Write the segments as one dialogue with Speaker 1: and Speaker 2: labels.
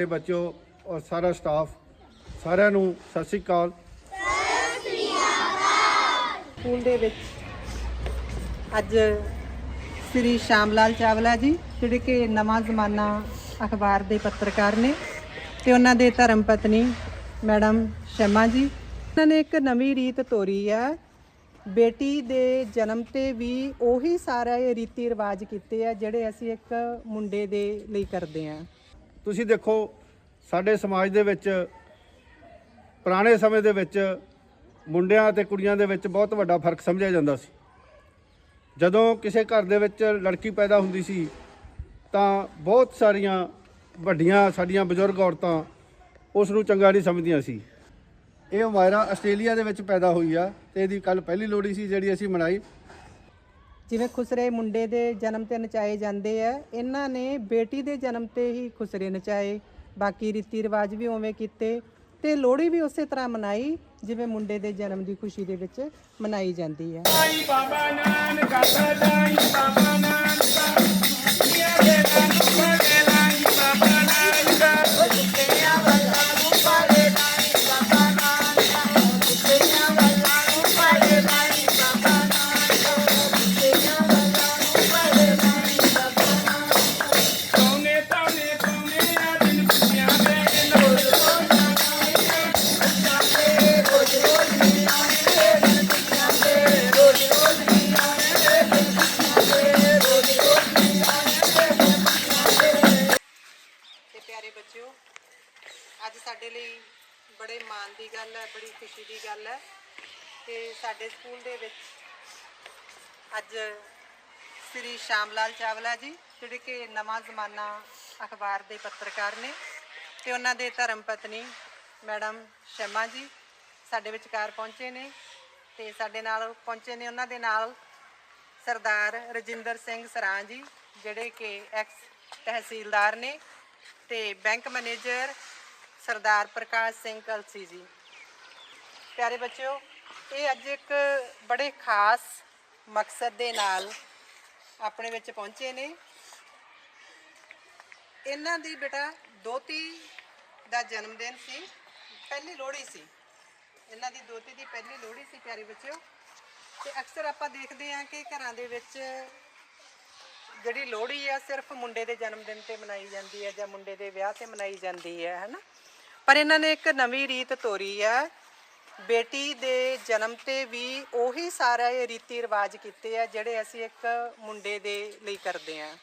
Speaker 1: ਖੁਸ਼ੀ
Speaker 2: ਬੱਚਿਓ ਔਰ ਸਾਰਾ ਸਟਾਫ, ਸਾਰਿਆਂ ਨੂੰ ਸਤਿ ਸ੍ਰੀ ਅਕਾਲ।
Speaker 3: ਸਕੂਲ ਦੇ ਵਿੱਚ ਅੱਜ ਸ੍ਰੀ ਸ਼ਾਮ ਲਾਲ ਚਾਵਲਾ ਜੀ, ਜਿਹੜੇ ਕਿ ਨਵਾਂ ਜ਼ਮਾਨਾ ਅਖਬਾਰ ਦੇ ਪੱਤਰਕਾਰ ਨੇ ਤੇ ਉਹਨਾਂ ਦੇ ਧਰਮ ਪਤਨੀ ਮੈਡਮ ਸ਼ਮਾ ਜੀ, ਉਹਨਾਂ ਨੇ ਇੱਕ ਨਵੀਂ ਰੀਤ ਤੋਰੀ ਹੈ। ਬੇਟੀ ਦੇ ਜਨਮ ਤੇ ਵੀ ਉਹੀ ਸਾਰੇ ਰੀਤੀ ਰਿਵਾਜ ਕੀਤੇ ਆ, ਜਿਹੜੇ ਅਸੀਂ ਇੱਕ ਮੁੰਡੇ ਦੇ ਲਈ ਕਰਦੇ ਆ
Speaker 2: ਤੁਸੀਂ ਦੇਖੋ, ਸਾਡੇ ਸਮਾਜ ਦੇ ਵਿੱਚ, ਪੁਰਾਣੇ ਸਮੇਂ ਦੇ ਵਿੱਚ ਮੁੰਡਿਆਂ ਅਤੇ ਕੁੜੀਆਂ ਦੇ ਵਿੱਚ ਬਹੁਤ ਵੱਡਾ ਫ਼ਰਕ ਸਮਝਿਆ ਜਾਂਦਾ ਸੀ। ਜਦੋਂ ਕਿਸੇ ਘਰ ਦੇ ਵਿੱਚ ਲੜਕੀ ਪੈਦਾ ਹੁੰਦੀ ਸੀ, ਤਾਂ ਬਹੁਤ ਸਾਰੀਆਂ ਵੱਡੀਆਂ ਸਾਡੀਆਂ ਬਜ਼ੁਰਗ ਔਰਤਾਂ ਉਸ ਨੂੰ ਚੰਗਾ ਨਹੀਂ ਸਮਝਦੀਆਂ ਸੀ। ਇਹ ਮਾਇਰਾ ਆਸਟ੍ਰੇਲੀਆ ਦੇ ਵਿੱਚ ਪੈਦਾ ਹੋਈ ਆ ਤੇ ਇਹਦੀ ਕੱਲ ਪਹਿਲੀ ਲੋਹੜੀ ਸੀ ਜਿਹੜੀ ਅਸੀਂ ਮਨਾਈ।
Speaker 3: ਜਿਵੇਂ ਖੁਸਰੇ ਮੁੰਡੇ ਦੇ ਜਨਮ ਤੇ ਨਚਾਏ ਜਾਂਦੇ ਆ, ਇਹਨਾਂ ਨੇ ਬੇਟੀ ਦੇ ਜਨਮ ਤੇ ਹੀ ਖੁਸਰੇ ਨਚਾਏ। ਬਾਕੀ ਰੀਤੀ ਰਿਵਾਜ ਵੀ ਉਵੇਂ ਕੀਤੇ ਤੇ ਲੋਹੜੀ ਵੀ ਉਸੇ ਤਰ੍ਹਾਂ ਮਨਾਈ, ਜਿਵੇਂ ਮੁੰਡੇ ਦੇ ਜਨਮ ਦੀ ਖੁਸ਼ੀ ਦੇ ਵਿੱਚ ਮਨਾਈ ਜਾਂਦੀ ਹੈ।
Speaker 4: ਸੋਨੇ
Speaker 3: ਸਕੂਲ ਦੇ ਵਿੱਚ। ਅੱਜ ਸ੍ਰੀ ਸ਼ਾਮ ਲਾਲ ਚਾਵਲਾ ਜੀ, ਜਿਹੜੇ ਕਿ ਨਵਾਂ ਜ਼ਮਾਨਾ ਅਖਬਾਰ ਦੇ ਪੱਤਰਕਾਰ ਨੇ ਤੇ ਉਹਨਾਂ ਦੇ ਧਰਮ ਪਤਨੀ ਮੈਡਮ ਸ਼ਮਾ ਜੀ ਸਾਡੇ ਵਿਚਕਾਰ ਪਹੁੰਚੇ ਨੇ ਤੇ ਸਾਡੇ ਨਾਲ ਪਹੁੰਚੇ ਨੇ ਉਹਨਾਂ ਦੇ ਨਾਲ ਸਰਦਾਰ ਰਜਿੰਦਰ ਸਿੰਘ ਸਰਾਂ ਜੀ, ਜਿਹੜੇ ਕਿ ਐਕਸ ਤਹਿਸੀਲਦਾਰ ਨੇ ਤੇ ਬੈਂਕ ਮੈਨੇਜਰ ਸਰਦਾਰ ਪ੍ਰਕਾਸ਼ ਸਿੰਘ ਕਲਸੀ ਜੀ। ਪਿਆਰੇ ਬੱਚਿਓ ਇਹ ਅੱਜ ਇੱਕ ਬੜੇ ਖਾਸ ਮਕਸਦ ਦੇ ਨਾਲ ਆਪਣੇ ਵਿੱਚ ਪਹੁੰਚੇ ਨੇ। ਇਹਨਾਂ ਦੀ ਬੇਟਾ ਦੋਤੀ ਦਾ ਜਨਮ ਦਿਨ ਸੀ, ਪਹਿਲੀ ਲੋਹੜੀ ਸੀ। ਇਹਨਾਂ ਦੀ ਦੋਤੀ ਦੀ ਪਹਿਲੀ ਲੋਹੜੀ ਸੀ, ਪਿਆਰੇ ਬੱਚਿਓ। ਤੇ ਅਕਸਰ ਆਪਾਂ ਦੇਖਦੇ ਹਾਂ ਕਿ ਘਰਾਂ ਦੇ ਵਿੱਚ ਜਿਹੜੀ ਲੋਹੜੀ ਆ, ਸਿਰਫ ਮੁੰਡੇ ਦੇ ਜਨਮ ਦਿਨ ਤੇ ਮਨਾਈ ਜਾਂਦੀ ਹੈ ਜਾਂ ਮੁੰਡੇ ਦੇ ਵਿਆਹ ਤੇ ਮਨਾਈ ਜਾਂਦੀ ਹੈ, ਹਨਾ? ਪਰ ਇਹਨਾਂ ਨੇ ਇੱਕ ਨਵੀਂ ਰੀਤ ਤੋਰੀ ਆ ਬੇਟੀ ਦੇ ਜਨਮ ਤੇ ਵੀ ਉਹੀ ਸਾਰਾ ਇਹ ਰੀਤੀ ਰਿਵਾਜ ਕੀਤੇ ਆ, ਜਿਹੜੇ ਅਸੀਂ ਇੱਕ ਮੁੰਡੇ ਦੇ ਲਈ ਕਰਦੇ ਆ।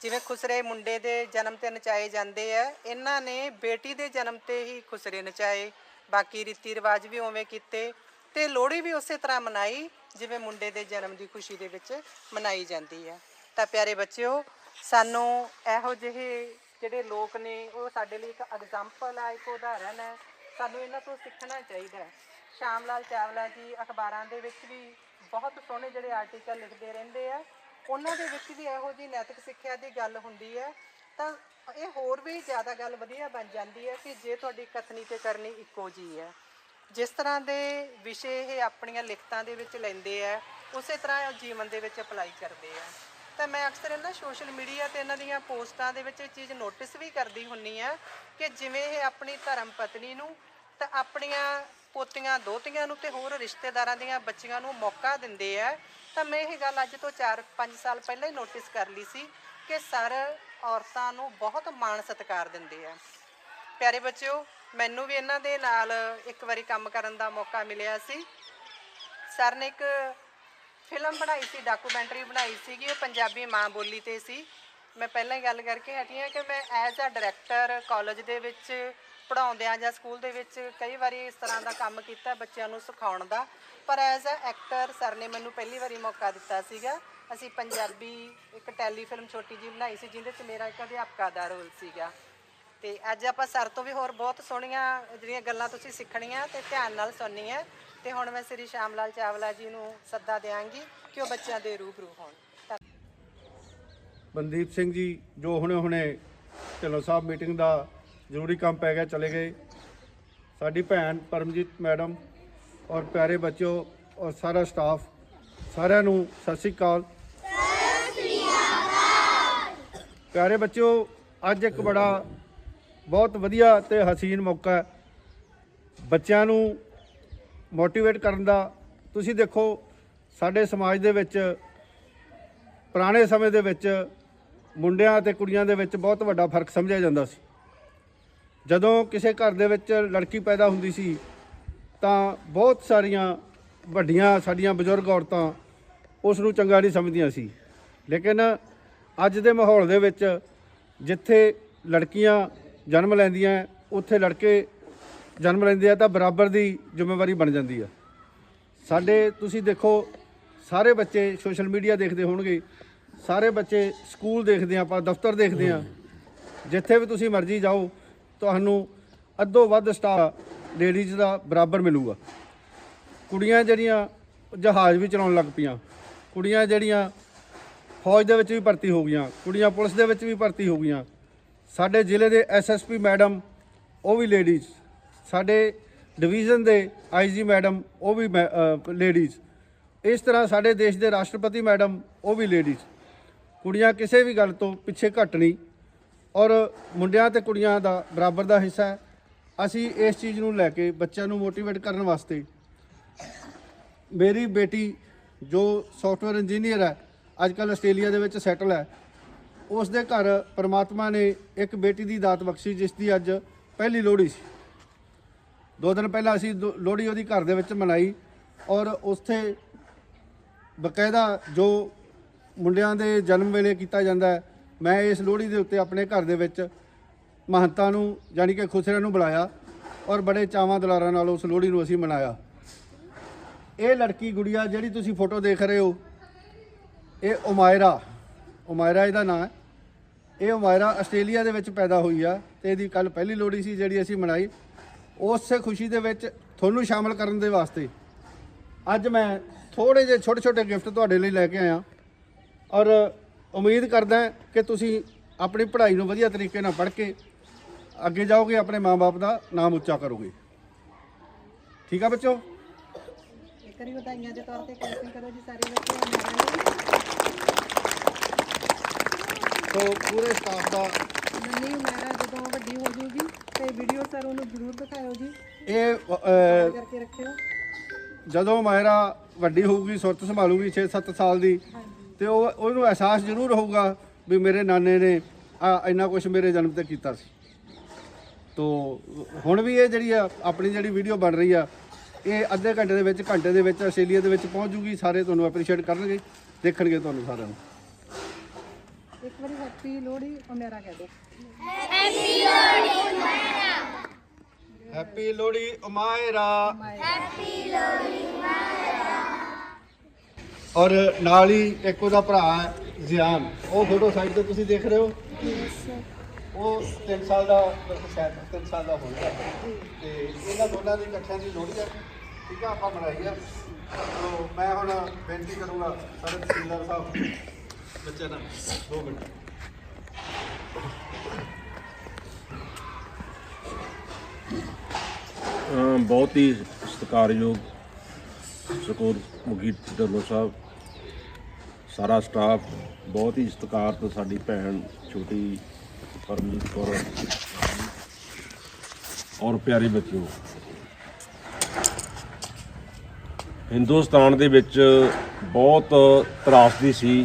Speaker 3: ਜਿਵੇਂ ਖੁਸਰੇ ਮੁੰਡੇ ਦੇ ਜਨਮ ਤੇ ਨਚਾਏ ਜਾਂਦੇ ਆ, ਇਹਨਾਂ ਨੇ ਬੇਟੀ ਦੇ ਜਨਮ ਤੇ ਹੀ ਖੁਸਰੇ ਨਚਾਏ। ਬਾਕੀ ਰੀਤੀ ਰਿਵਾਜ ਵੀ ਉਵੇਂ ਕੀਤੇ ਤੇ ਲੋਹੜੀ ਵੀ ਉਸੇ ਤਰ੍ਹਾਂ ਮਨਾਈ, ਜਿਵੇਂ ਮੁੰਡੇ ਦੇ ਜਨਮ ਦੀ ਖੁਸ਼ੀ ਦੇ ਵਿੱਚ ਮਨਾਈ ਜਾਂਦੀ ਹੈ ਤਾਂ ਪਿਆਰੇ ਬੱਚਿਓ, ਸਾਨੂੰ ਇਹੋ ਜਿਹੇ ਜਿਹੜੇ ਲੋਕ ਨੇ, ਉਹ ਸਾਡੇ ਲਈ ਇੱਕ ਐਗਜ਼ਾਮਪਲ ਆ, ਇੱਕ ਉਦਾਹਰਨ ਹੈ ਸਾਨੂੰ ਇਹਨਾਂ ਤੋਂ ਸਿੱਖਣਾ ਚਾਹੀਦਾ ਹੈ। ਸ਼ਾਮ ਲਾਲ ਚਾਵਲਾ ਜੀ ਅਖਬਾਰਾਂ ਦੇ ਵਿੱਚ ਵੀ ਬਹੁਤ ਸੋਹਣੇ ਜਿਹੜੇ ਆਰਟੀਕਲ ਲਿਖਦੇ ਰਹਿੰਦੇ ਆ। ਉਹਨਾਂ ਦੇ ਵਿੱਚ ਵੀ ਇਹੋ ਜਿਹੀ ਨੈਤਿਕ ਸਿੱਖਿਆ ਦੀ ਗੱਲ ਹੁੰਦੀ ਹੈ। ਤਾਂ ਇਹ ਹੋਰ ਵੀ ਜ਼ਿਆਦਾ ਗੱਲ ਵਧੀਆ ਬਣ ਜਾਂਦੀ ਹੈ ਕਿ ਜੇ ਤੁਹਾਡੀ ਕਥਨੀ ਤੇ ਕਰਨੀ ਇੱਕੋ ਜੀ ਹੈ। ਜਿਸ ਤਰ੍ਹਾਂ ਦੇ ਵਿਸ਼ੇ ਇਹ ਆਪਣੀਆਂ ਲਿਖਤਾਂ ਦੇ ਵਿੱਚ ਲੈਂਦੇ ਆ, ਉਸੇ ਤਰ੍ਹਾਂ ਉਹ ਜੀਵਨ ਦੇ ਵਿੱਚ ਅਪਲਾਈ ਕਰਦੇ ਆ। ਤਾਂ ਮੈਂ ਅਕਸਰ ਇਹਨਾਂ ਸੋਸ਼ਲ ਮੀਡੀਆ ਤੇ ਇਹਨਾਂ ਦੀਆਂ ਪੋਸਟਾਂ ਦੇ ਵਿੱਚ ਇਹ ਚੀਜ਼ ਨੋਟਿਸ ਵੀ ਕਰਦੀ ਹੁੰਨੀ ਆ ਕਿ ਜਿਵੇਂ ਇਹ ਆਪਣੀ ਧਰਮ ਪਤਨੀ ਨੂੰ ਤਾਂ ਆਪਣੀਆਂ ਪੋਤੀਆਂ, ਦੋਤੀਆਂ ਨੂੰ ਤੇ ਹੋਰ ਰਿਸ਼ਤੇਦਾਰਾਂ ਦੀਆਂ ਬੱਚੀਆਂ ਨੂੰ ਮੌਕਾ ਦਿੰਦੇ ਆ। ਤਾਂ ਮੈਂ ਇਹ ਗੱਲ ਅੱਜ ਤੋਂ 4-5 ਸਾਲ ਪਹਿਲਾਂ ਹੀ ਨੋਟਿਸ ਕਰ ਲਈ ਸੀ ਕਿ ਸਰ ਔਰਤਾਂ ਨੂੰ ਬਹੁਤ ਮਾਣ ਸਤਿਕਾਰ ਦਿੰਦੇ ਆ। ਪਿਆਰੇ ਬੱਚਿਓ, ਮੈਨੂੰ ਵੀ ਇਹਨਾਂ ਦੇ ਨਾਲ ਇੱਕ ਵਾਰੀ ਕੰਮ ਕਰਨ ਦਾ ਮੌਕਾ ਮਿਲਿਆ ਸੀ। ਸਰ ਨੇ ਇੱਕ ਫਿਲਮ ਬਣਾਈ ਸੀ ਡਾਕੂਮੈਂਟਰੀ ਬਣਾਈ ਸੀਗੀ, ਉਹ ਪੰਜਾਬੀ ਮਾਂ ਬੋਲੀ ਤੇ ਸੀ। ਮੈਂ ਪਹਿਲਾਂ ਹੀ ਗੱਲ ਕਰਕੇ ਹਟੀ ਹਾਂ ਕਿ ਮੈਂ ਐਜ਼ ਅ ਡਾਇਰੈਕਟਰ ਕਾਲਜ ਦੇ ਵਿੱਚ ਪੜਾਉਂਦਿਆਂ ਜਾਂ ਸਕੂਲ ਦੇ ਵਿੱਚ ਕਈ ਵਾਰੀ ਇਸ ਤਰ੍ਹਾਂ ਦਾ ਕੰਮ ਕੀਤਾ ਬੱਚਿਆਂ ਨੂੰ ਸਿਖਾਉਣ ਦਾ। ਪਰ ਐਜ਼ ਅ ਐਕਟਰ ਸਰ ਨੇ ਮੈਨੂੰ ਪਹਿਲੀ ਵਾਰੀ ਮੌਕਾ ਦਿੱਤਾ ਸੀਗਾ। ਅਸੀਂ ਪੰਜਾਬੀ ਇੱਕ ਟੈਲੀਫਿਲਮ ਛੋਟੀ ਜਿਹੀ ਬਣਾਈ ਸੀ, ਜਿਹਦੇ 'ਚ ਮੇਰਾ ਇੱਕ ਅਧਿਆਪਕਾ ਦਾ ਰੋਲ ਸੀਗਾ। ਤੇ ਅੱਜ ਆਪਾਂ ਸਰ ਤੋਂ ਵੀ ਹੋਰ ਬਹੁਤ ਸੋਹਣੀਆਂ ਜਿਹੜੀਆਂ ਗੱਲਾਂ ਤੁਸੀਂ ਸਿੱਖਣੀਆਂ ਤੇ ਧਿਆਨ ਨਾਲ ਸੁਣਨੀਆਂ। ਤੇ ਹੁਣ ਮੈਂ ਸ੍ਰੀ ਸ਼ਾਮ ਲਾਲ ਚਾਵਲਾ ਜੀ ਨੂੰ ਸੱਦਾ ਦਿਆਂਗੀ ਕਿ ਉਹ ਬੱਚਿਆਂ ਦੇ ਰੂਬਰੂ ਹੋਣ। ਧੰਨਵਾਦ।
Speaker 2: ਮਨਦੀਪ ਸਿੰਘ ਜੀ, ਜੋ ਹੁਣੇ ਹੁਣੇ ਢਿੱਲੋਂ ਸਾਹਿਬ ਮੀਟਿੰਗ ਦਾ ਜ਼ਰੂਰੀ ਕੰਮ ਪੈ ਗਿਆ, ਚਲੇ ਗਏ। ਸਾਡੀ ਭੈਣ ਪਰਮਜੀਤ ਮੈਡਮ ਔਰ ਪਿਆਰੇ ਬੱਚਿਓ ਔਰ ਸਾਰਾ ਸਟਾਫ, ਸਾਰਿਆਂ ਨੂੰ ਸਤਿ ਸ੍ਰੀ ਅਕਾਲ। ਪਿਆਰੇ ਬੱਚਿਓ, ਅੱਜ ਇੱਕ ਬੜਾ ਬਹੁਤ ਵਧੀਆ ਤੇ ਹਸੀਨ ਮੌਕਾ ਹੈ। ਬੱਚਿਆਂ ਨੂੰ ਮੋਟੀਵੇਟ ਕਰਨ ਦਾ, ਤੁਸੀਂ ਦੇਖੋ, ਸਾਡੇ ਸਮਾਜ ਦੇ ਵਿੱਚ, ਪੁਰਾਣੇ ਸਮੇਂ ਦੇ ਵਿੱਚ ਮੁੰਡਿਆਂ ਅਤੇ ਕੁੜੀਆਂ ਦੇ ਵਿੱਚ ਬਹੁਤ ਵੱਡਾ ਫ਼ਰਕ ਸਮਝਿਆ ਜਾਂਦਾ ਸੀ। ਜਦੋਂ ਕਿਸੇ ਘਰ ਦੇ ਵਿੱਚ ਲੜਕੀ ਪੈਦਾ ਹੁੰਦੀ ਸੀ, ਤਾਂ ਬਹੁਤ ਸਾਰੀਆਂ ਵੱਡੀਆਂ ਸਾਡੀਆਂ ਬਜ਼ੁਰਗ ਔਰਤਾਂ ਉਸ ਨੂੰ ਚੰਗਾ ਨਹੀਂ ਸਮਝਦੀਆਂ ਸੀ। ਲੇਕਿਨ ਅੱਜ ਦੇ ਮਾਹੌਲ ਦੇ ਵਿੱਚ ਜਿੱਥੇ ਲੜਕੀਆਂ ਜਨਮ ਲੈਂਦੀਆਂ, ਉੱਥੇ ਲੜਕੇ ਜਨਮ ਲੈਂਦੇ ਆ ਤਾਂ ਬਰਾਬਰ ਦੀ ਜ਼ਿੰਮੇਵਾਰੀ ਬਣ ਜਾਂਦੀ ਆ। ਸਾਡੇ ਤੁਸੀਂ ਦੇਖੋ, ਸਾਰੇ ਬੱਚੇ ਸੋਸ਼ਲ ਮੀਡੀਆ ਦੇਖਦੇ ਹੋਣਗੇ, ਸਾਰੇ ਬੱਚੇ ਸਕੂਲ ਦੇਖਦੇ ਆ, ਆਪਾਂ ਦਫ਼ਤਰ ਦੇਖਦੇ ਆ। ਜਿੱਥੇ ਵੀ ਤੁਸੀਂ ਮਰਜ਼ੀ ਜਾਓ ਤੁਹਾਨੂੰ ਅੱਧੋ ਵੱਧ ਸਟਾਫ ਲੇਡੀਜ਼ ਦਾ ਬਰਾਬਰ ਮਿਲੂਗਾ। ਕੁੜੀਆਂ ਜਿਹੜੀਆਂ ਜਹਾਜ਼ ਵੀ ਚਲਾਉਣ ਲੱਗ ਪਈਆਂ, ਕੁੜੀਆਂ ਜਿਹੜੀਆਂ ਫੌਜ ਦੇ ਵਿੱਚ ਵੀ ਭਰਤੀ ਹੋ ਗਈਆਂ, ਕੁੜੀਆਂ ਪੁਲਿਸ ਦੇ ਵਿੱਚ ਵੀ ਭਰਤੀ ਹੋ ਗਈਆਂ, ਸਾਡੇ ਜ਼ਿਲ੍ਹੇ ਦੇ ਐਸਐਸਪੀ ਮੈਡਮ ਉਹ ਵੀ ਲੇਡੀਜ਼ ਸਾਡੇ ਡਿਵੀਜ਼ਨ ਦੇ ਆਈਜੀ ਮੈਡਮ ਉਹ ਵੀ ਲੇਡੀਜ਼ ਇਸ ਤਰ੍ਹਾਂ ਸਾਡੇ ਦੇਸ਼ ਦੇ ਰਾਸ਼ਟਰਪਤੀ ਮੈਡਮ ਉਹ ਵੀ ਲੇਡੀਜ਼ ਕੁੜੀਆਂ ਕਿਸੇ ਵੀ ਗੱਲ ਤੋਂ ਪਿੱਛੇ ਘੱਟ ਨਹੀਂ। ਔਰ ਮੁੰਡਿਆਂ ਤੇ ਕੁੜੀਆਂ ਦਾ ਬਰਾਬਰ ਦਾ ਹਿੱਸਾ ਹੈ। ਅਸੀਂ ਇਸ ਚੀਜ਼ ਨੂੰ ਲੈ ਕੇ ਬੱਚਿਆਂ ਨੂੰ ਮੋਟੀਵੇਟ ਕਰਨ ਵਾਸਤੇ ਮੇਰੀ ਬੇਟੀ ਜੋ ਸੌਫਟਵੇਅਰ ਇੰਜੀਨੀਅਰ ਹੈ ਅੱਜ ਕੱਲ੍ਹ ਆਸਟ੍ਰੇਲੀਆ ਦੇ ਵਿੱਚ ਸੈਟਲ ਹੈ ਉਸ ਦੇ ਘਰ ਪਰਮਾਤਮਾ ਨੇ ਇੱਕ ਬੇਟੀ ਦੀ ਦਾਤ ਬਖਸ਼ੀ, ਜਿਸ ਦੀ ਅੱਜ ਪਹਿਲੀ ਲੋਹੜੀ ਸੀ। ਦੋ ਦਿਨ ਪਹਿਲਾਂ ਅਸੀਂ ਦੋ- ਲੋਹੜੀ ਉਹਦੀ ਘਰ ਦੇ ਵਿੱਚ ਮਨਾਈ ਔਰ ਉੱਥੇ ਬਕਾਇਦਾ ਜੋ ਮੁੰਡਿਆਂ ਦੇ ਜਨਮ ਵੇਲੇ ਕੀਤਾ ਜਾਂਦਾ ਹੈ ਮੈਂ ਇਸ ਲੋਹੜੀ ਦੇ ਉੱਤੇ ਆਪਣੇ ਘਰ ਦੇ ਵਿੱਚ ਮਹੰਤਾਂ ਨੂੰ, ਯਾਨੀ ਕਿ ਖੁਸਰਿਆਂ ਨੂੰ ਬੁਲਾਇਆ ਔਰ ਬੜੇ ਚਾਵਾਂ ਦੁਲਾਰਾਂ ਨਾਲ ਉਸ ਲੋਹੜੀ ਨੂੰ ਅਸੀਂ ਮਨਾਇਆ। ਇਹ ਲੜਕੀ ਗੁੜੀਆ ਜਿਹੜੀ ਤੁਸੀਂ ਫੋਟੋ ਦੇਖ ਰਹੇ ਹੋ, ਇਹ ਉਮਾਇਰਾ ਉਮਾਇਰਾ ਇਹਦਾ ਨਾਂ ਹੈ। ਇਹ ਉਮਾਇਰਾ ਆਸਟ੍ਰੇਲੀਆ ਦੇ ਵਿੱਚ ਪੈਦਾ ਹੋਈ ਆ ਤੇ ਇਹਦੀ ਕੱਲ ਪਹਿਲੀ ਲੋਹੜੀ ਸੀ ਜਿਹੜੀ ਅਸੀਂ ਮਨਾਈ। ਉਸੇ ਖੁਸ਼ੀ ਦੇ ਵਿੱਚ ਤੁਹਾਨੂੰ ਸ਼ਾਮਲ ਕਰਨ ਦੇ ਵਾਸਤੇ ਅੱਜ ਮੈਂ ਥੋੜੇ ਜਿਹੇ ਛੋਟੇ ਛੋਟੇ ਗਿਫਟ ਤੁਹਾਡੇ ਲਈ ਲੈ ਕੇ ਆਇਆ ਔਰ ਉਮੀਦ ਕਰਦਾ ਕਿ ਤੁਸੀਂ ਆਪਣੀ ਪੜ੍ਹਾਈ ਨੂੰ ਵਧੀਆ ਤਰੀਕੇ ਨਾਲ ਪੜ੍ਹ ਕੇ ਅੱਗੇ ਜਾਓਗੇ ਆਪਣੇ ਮਾਪੇ ਦਾ ਨਾਮ ਉੱਚਾ ਕਰੋਗੇ। ਠੀਕ ਆ ਬੱਚੋ?
Speaker 3: ਇੱਕ ਵਾਰੀ ਵਧਾਈਆਂ ਦੇ ਤੌਰ ਤੇ ਕੈਂਪਿੰਗ ਕਰੋ ਜੀ ਸਾਰੇ ਬੱਚੇ
Speaker 2: ਸੋ ਪੂਰੇ ਸਟਾਫ ਦਾ
Speaker 3: ਨੰਨੀ ਮੇਰਾ ਜਦੋਂ ਵੱਡੀ ਹੋ ਜੂਗੀ ਤੇ ਵੀਡੀਓ ਸਰ ਉਹਨੂੰ ਜ਼ਰੂਰ ਦਿਖਾਇਓ ਜੀ।
Speaker 2: ਇਹ ਅ,
Speaker 3: ਕਰਕੇ ਰੱਖਿਓ।
Speaker 2: ਜਦੋਂ ਮਾਇਰਾ ਵੱਡੀ ਹੋਊਗੀ ਸੁਰਤ ਸੰਭਾਲੂਗੀ 6-7 ਸਾਲ ਦੀ ਤੇ ਉਹ ਉਹਨੂੰ ਅਹਿਸਾਸ ਜ਼ਰੂਰ ਹੋਊਗਾ ਵੀ ਮੇਰੇ ਨਾਨੇ ਨੇ ਆ ਇੰਨਾ ਕੁਝ ਮੇਰੇ ਜਨਮ ਤੇ ਕੀਤਾ ਸੀ। ਤੋ ਹੁਣ ਵੀ ਇਹ ਜਿਹੜੀ ਆ ਆਪਣੀ ਜਿਹੜੀ ਵੀਡੀਓ ਬਣ ਰਹੀ ਆ ਇਹ ਅੱਧੇ ਘੰਟੇ ਦੇ ਵਿੱਚ ਘੰਟੇ ਦੇ ਵਿੱਚ ਆਸਟ੍ਰੇਲੀਆ ਦੇ ਵਿੱਚ ਪਹੁੰਚ ਜੂਗੀ ਸਾਰੇ ਤੁਹਾਨੂੰ ਐਪਰੀਸ਼ੀਏਟ ਕਰਨਗੇ ਦੇਖਣਗੇ ਤੁਹਾਨੂੰ ਸਾਰਿਆਂ ਨੂੰ।
Speaker 3: ਇੱਕ ਵਾਰੀ ਹੈਪੀ ਲੋਹੜੀ ਉਹ ਮੇਰਾ ਕਹਿ ਦਿਓ।
Speaker 2: ਹੈਪੀ ਲੋਹੜੀ ਉਮਾਇਰਾ। ਹੈਪੀ ਲੋਹੜੀ ਔਰ ਨਾਲ ਹੀ ਇੱਕ ਉਹਦਾ ਭਰਾ ਹੈ ਜ਼ਿਆਨ ਉਹ ਫੋਟੋ ਸਾਈਡ ਤੇ ਤੁਸੀਂ ਦੇਖ ਰਹੇ ਹੋ? ਉਹ 3 ਸਾਲ ਦਾ ਸ਼ਾਇਦ 3 ਸਾਲ ਦਾ ਹੋਣਾ ਤੇ ਇਹਨਾਂ ਦੋਨਾਂ ਦੀ ਇਕੱਠਿਆਂ ਦੀ ਲੋਹੜੀ ਹੈ। ਠੀਕ ਆ ਆਪਾਂ ਬਣਾਈ ਆ। ਤੋ ਮੈਂ ਹੁਣ ਬੇਨਤੀ ਕਰੂੰਗਾ ਸਾਡੇ ਤਹਿਸੀਲਦਾਰ ਸਾਹਿਬ ਬੱਚਿਆਂ ਨਾਲ 2 ਮਿੰਟ।
Speaker 5: ਬਹੁਤ ਹੀ ਸਤਿਕਾਰਯੋਗ ਸਕੂਲ ਮੁਗੀ ਢੱਲੋ ਸਾਹਿਬ ਸਾਰਾ ਸਟਾਫ ਬਹੁਤ ਹੀ ਸਤਿਕਾਰਤ ਸਾਡੀ ਭੈਣ ਛੋਟੀ ਪਰਮਜੀਤ ਕੌਰ ਔਰ ਪਿਆਰੇ ਬੱਚਿਓ, ਹਿੰਦੁਸਤਾਨ ਦੇ ਵਿੱਚ ਬਹੁਤ ਤਰਾਸਦੀ ਸੀ।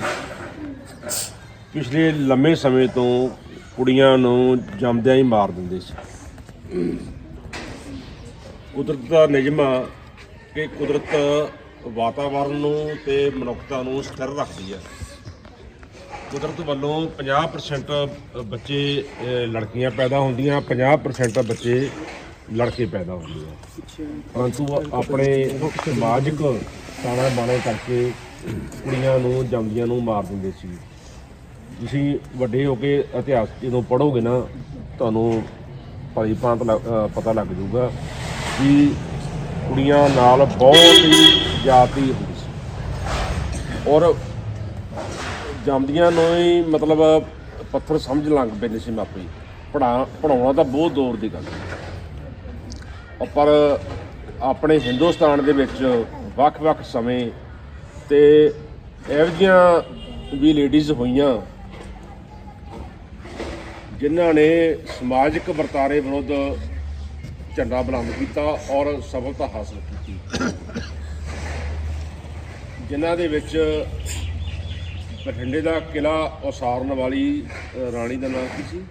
Speaker 5: ਪਿਛਲੇ ਲੰਮੇ ਸਮੇਂ ਤੋਂ ਕੁੜੀਆਂ ਨੂੰ ਜੰਮਦਿਆਂ ਹੀ ਮਾਰ ਦਿੰਦੇ ਸੀ। ਕੁਦਰਤ ਦਾ ਨਿਯਮ ਆ ਕਿ ਕੁਦਰਤ ਵਾਤਾਵਰਣ ਨੂੰ ਤੇ ਮਨੁੱਖਤਾ ਨੂੰ ਸਥਿਰ ਰੱਖਦੀ ਹੈ। ਕੁਦਰਤ ਵੱਲੋਂ 50% ਬੱਚੇ ਲੜਕੀਆਂ ਪੈਦਾ ਹੁੰਦੀਆਂ 50% ਬੱਚੇ ਲੜਕੇ ਪੈਦਾ ਹੁੰਦੇ ਆ। ਪਰੰਤੂ ਆਪਣੇ ਸਮਾਜਿਕ ਤਾਣਾ ਬਾਣੇ ਕਰਕੇ ਕੁੜੀਆਂ ਨੂੰ, ਜੰਮਦੀਆਂ ਨੂੰ ਮਾਰ ਦਿੰਦੇ ਸੀ। ਤੁਸੀਂ ਵੱਡੇ ਹੋ ਕੇ ਇਤਿਹਾਸ ਜਦੋਂ ਪੜ੍ਹੋਗੇ ਨਾ, ਤੁਹਾਨੂੰ ਭਾਈ ਭਾਂਤ ਲੱਗ- ਪਤਾ ਲੱਗ ਜਾਊਗਾ ਕਿ ਕੁੜੀਆਂ ਨਾਲ ਬਹੁਤ ਹੀ ਜਾਤੀ ਹੁੰਦੀ ਸੀ। ਔਰ ਜੰਮਦੀਆਂ ਨੂੰ ਹੀ ਮਤਲਬ ਪੱਥਰ ਸਮਝ ਲੱਗ ਪੈਂਦੇ ਸੀ ਮਾਪੇ ਪੜਾ ਪੜਾਉਣਾ ਤਾਂ ਬਹੁਤ ਦੂਰ ਦੀ ਗੱਲ ਪਰ ਆਪਣੇ ਹਿੰਦੁਸਤਾਨ ਦੇ ਵਿੱਚ ਵੱਖ-ਵੱਖ ਸਮੇਂ ਤੇ ਇਹੋ ਜਿਹੀਆਂ ਵੀ ਲੇਡੀਜ਼ ਹੋਈਆਂ ਜਿਨ੍ਹਾਂ ਨੇ ਸਮਾਜਿਕ ਵਰਤਾਰੇ ਵਿਰੁੱਧ ਝੰਡਾ ਬੁਲੰਦ ਕੀਤਾ ਔਰ ਸਫਲਤਾ ਹਾਸਲ ਕੀਤੀ। ਜਿਨ੍ਹਾਂ ਦੇ ਵਿੱਚ ਬਠਿੰਡੇ ਦਾ ਕਿਲਾ ਉਸਾਰਨ ਵਾਲੀ ਰਾਣੀ ਦਾ ਨਾਮ ਕੀ ਸੀ?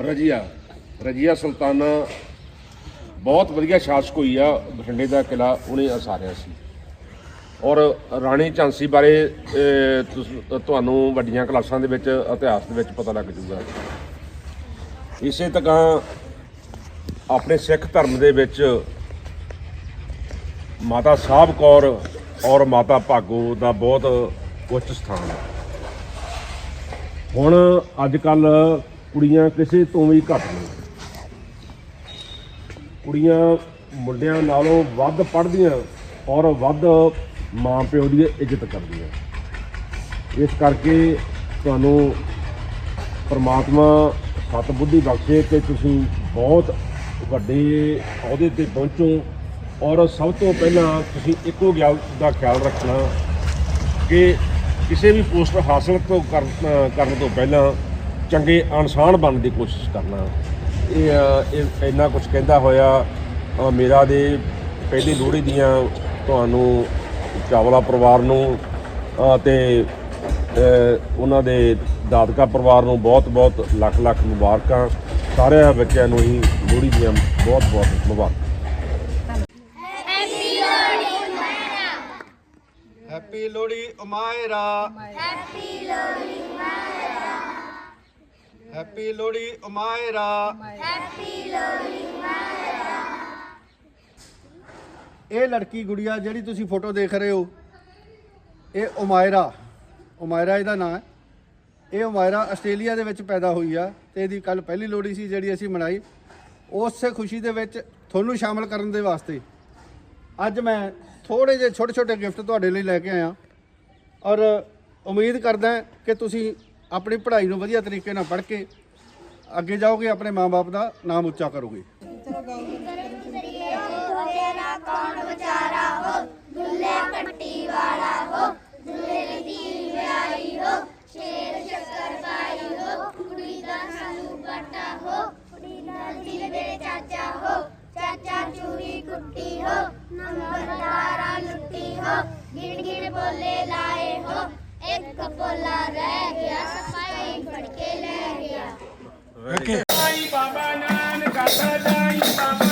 Speaker 5: ਰਜੀਆ। ਰਜੀਆ। ਸੁਲਤਾਨਾ ਬਹੁਤ ਵਧੀਆ ਸ਼ਾਸਕ ਹੋਈ ਆ ਬਠਿੰਡੇ ਦਾ ਕਿਲਾ ਉਹਨੇ ਉਸਾਰਿਆ ਸੀ। ਔਰ ਰਾਣੀ ਝਾਂਸੀ ਬਾਰੇ ਤੁਹਾਨੂੰ ਵੱਡੀਆਂ ਕਲਾਸਾਂ ਦੇ ਵਿੱਚ ਇਤਿਹਾਸ ਦੇ ਵਿੱਚ ਪਤਾ ਲੱਗ ਜੂਗਾ। ਇਸੇ ਤਰ੍ਹਾਂ ਆਪਣੇ ਸਿੱਖ ਧਰਮ ਦੇ ਵਿੱਚ ਮਾਤਾ ਸਾਹਿਬ ਕੌਰ ਔਰ ਮਾਤਾ ਭਾਗੋ ਦਾ ਬਹੁਤ ਉੱਚ ਸਥਾਨ ਹੈ। ਹੁਣ ਅੱਜ ਕੱਲ ਕੁੜੀਆਂ ਕਿਸੇ ਤੋਂ ਵੀ ਘੱਟ ਨਹੀਂ। ਕੁੜੀਆਂ ਮੁੰਡਿਆਂ ਨਾਲੋਂ ਵੱਧ ਪੜ੍ਹਦੀਆਂ ਔਰ ਵੱਧ ਮਾਂ ਪਿਓ ਦੀ ਇੱਜ਼ਤ ਕਰਦੀਆਂ। ਇਸ ਕਰਕੇ ਤੁਹਾਨੂੰ ਪਰਮਾਤਮਾ ਸਤ ਬੁੱਧੀ ਬਖਸ਼ੇ ਕਿ ਤੁਸੀਂ ਬਹੁਤ ਵੱਡੇ ਅਹੁਦੇ ਤੇ ਪਹੁੰਚੋ ਔਰ ਸਭ ਤੋਂ ਪਹਿਲਾਂ ਤੁਸੀਂ ਇੱਕੋ ਗੱਲ ਦਾ ਖਿਆਲ ਰੱਖਣਾ ਕਿ ਕਿਸੇ ਵੀ ਪੋਸਟ ਹਾਸਲ ਤੋਂ ਕਰਨ ਕਰਨ ਤੋਂ ਪਹਿਲਾਂ ਚੰਗੇ ਇਨਸਾਨ ਬਣਨ ਦੀ ਕੋਸ਼ਿਸ਼ ਕਰਨਾ। ਇਹ ਅ, ਇੰਨਾ ਕੁਝ ਕਹਿੰਦਾ ਹੋਇਆ ਮੇਰਾ ਦੇ ਪਹਿਲੀ ਲੋਹੜੀ ਦੀਆਂ ਤੁਹਾਨੂੰ ਚਾਵਲਾ ਪਰਿਵਾਰ ਨੂੰ ਅ, ਤੇ ਉਹਨਾਂ ਦੇ ਦਾਦਕਾ ਪਰਿਵਾਰ ਨੂੰ ਬਹੁਤ ਬਹੁਤ ਲੱਖ ਲੱਖ ਮੁਬਾਰਕਾਂ। ਸਾਰਿਆਂ ਬੱਚਿਆਂ ਨੂੰ ਹੀ ਲੋਹੜੀ ਦੀਆਂ ਬਹੁਤ ਬਹੁਤ ਮੁਬਾਰਕਾਂ।
Speaker 2: ਹੈਪੀ ਲੋਹੜੀ ਉਮਾਇਰਾ
Speaker 6: ਹੈਪੀ ਲੋਹੜੀ ਮਾਰਾ
Speaker 2: ਹੈਪੀ ਲੋਹੜੀ ਉਮਾਇਰਾ
Speaker 6: ਹੈਪੀ ਲੋਹੜੀ ਮਾਰਾ
Speaker 2: ਇਹ ਲੜਕੀ ਗੁੜੀਆ ਜਿਹੜੀ ਤੁਸੀਂ ਫੋਟੋ ਦੇਖ ਰਹੇ ਹੋ ਇਹ ਉਮਾਇਰਾ। ਉਮਾਇਰਾ ਇਹਦਾ ਨਾਂ ਹੈ। ਇਹ ਉਮਾਇਰਾ ਆਸਟ੍ਰੇਲੀਆ ਦੇ ਵਿੱਚ ਪੈਦਾ ਹੋਈ ਆ ਤੇ ਇਹਦੀ ਕੱਲ ਪਹਿਲੀ ਲੋਹੜੀ ਸੀ ਜਿਹੜੀ ਅਸੀਂ ਮਨਾਈ। ਉਸੇ ਖੁਸ਼ੀ ਦੇ ਵਿੱਚ ਤੁਹਾਨੂੰ ਸ਼ਾਮਲ ਕਰਨ ਦੇ ਵਾਸਤੇ ਅੱਜ ਮੈਂ ਥੋੜੇ ਜਿਹੇ ਛੋਟੇ ਛੋਟੇ ਗਿਫਟ ਤੁਹਾਡੇ ਲਈ ਲੈ ਕੇ ਆਇਆ। ਔਰ ਉਮੀਦ ਕਰਦਾ ਕਿ ਤੁਸੀਂ ਆਪਣੀ ਪੜ੍ਹਾਈ ਨੂੰ ਵਧੀਆ ਤਰੀਕੇ ਨਾਲ ਪੜ੍ਹ ਕੇ ਅੱਗੇ ਜਾਓਗੇ, ਆਪਣੇ ਮਾਪੇ ਦਾ ਨਾਮ ਉੱਚਾ ਕਰੋਗੇ।
Speaker 6: ਕੌਣ ਵਿਚਾਰਾ ਹੋ ਦੁੱਲੇ ਪੱਟੀ ਵਾਲਾ ਹੋ। ਕੁੱਟੀ ਹੋ ਨੰਬਰਦਾਰਾ ਲੁੱਟੀ ਹੋ ਗਿਣ ਗਿਣ ਬੋਲੇ ਲਾਏ ਹੋ ਇੱਕ ਪੋਲਾ ਰਹਿ ਗਿਆ ਸਫ਼ਾਈ ਫੜ ਕੇ ਲੈ ਗਿਆ।
Speaker 4: ਆਈ ਬਾਬਾ ਨਾਨਕ ਦਾ ਜਾਈ ਬਾਬਾ